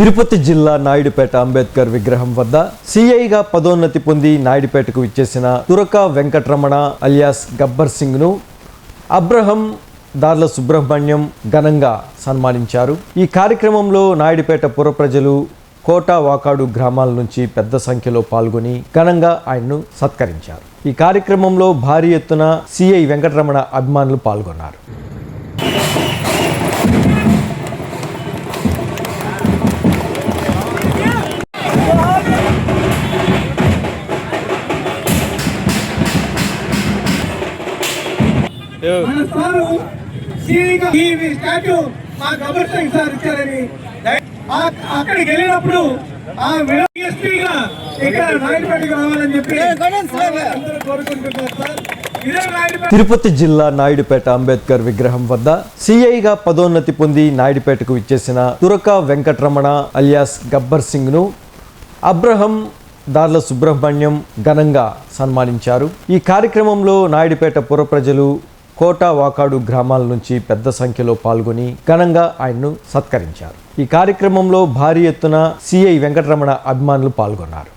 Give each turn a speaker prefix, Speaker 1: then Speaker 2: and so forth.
Speaker 1: తిరుపతి జిల్లా నాయుడుపేట అంబేద్కర్ విగ్రహం వద్ద సిఐగా పదోన్నతి పొంది నాయుడుపేటకు ఇచ్చేసిన తురక వెంకటరమణ అలియాస్ గబ్బర్ సింగ్ను అబ్రహం దార్ల సుబ్రహ్మణ్యం ఘనంగా సన్మానించారు. ఈ కార్యక్రమంలో నాయుడుపేట పుర ప్రజలు కోట వాకాడు గ్రామాల నుంచి పెద్ద సంఖ్యలో పాల్గొని ఘనంగా ఆయన్ను సత్కరించారు. ఈ కార్యక్రమంలో భారీ ఎత్తున సిఐ వెంకటరమణ అభిమానులు పాల్గొన్నారు.
Speaker 2: మన సారు సీనిగా ఈ స్టాచ్యూ మా గబ్బర్ సింగ్ సార్ ఇచ్చారని. దయ- ఆ- అక్కడికి వెళ్ళినప్పుడు ఆ ఎస్పీగా ఇక్కడ నాయుడుపేటకి రావాలని చెప్పి అందరూ కోరుకుంటున్నారు సార్. ఇదే నాయుడుపేట
Speaker 1: తిరుపతి జిల్లా నాయుడుపేట అంబేద్కర్ విగ్రహం వద్ద సిఐగా పదోన్నతి పొంది నాయుడుపేటకు ఇచ్చేసిన తురక వెంకటరమణ అలియాస్ గబ్బర్ సింగ్ను అబ్రహం దార్ల సుబ్రహ్మణ్యం ఘనంగా సన్మానించారు. ఈ కార్యక్రమంలో నాయుడుపేట పుర ప్రజలు కోట వాకాడు గ్రామాల నుంచి పెద్ద సంఖ్యలో పాల్గొని ఘనంగా ఆయన్ను సత్కరించారు. ఈ కార్యక్రమంలో భారీ ఎత్తున సిఐ వెంకటరమణ అభిమానులు పాల్గొన్నారు.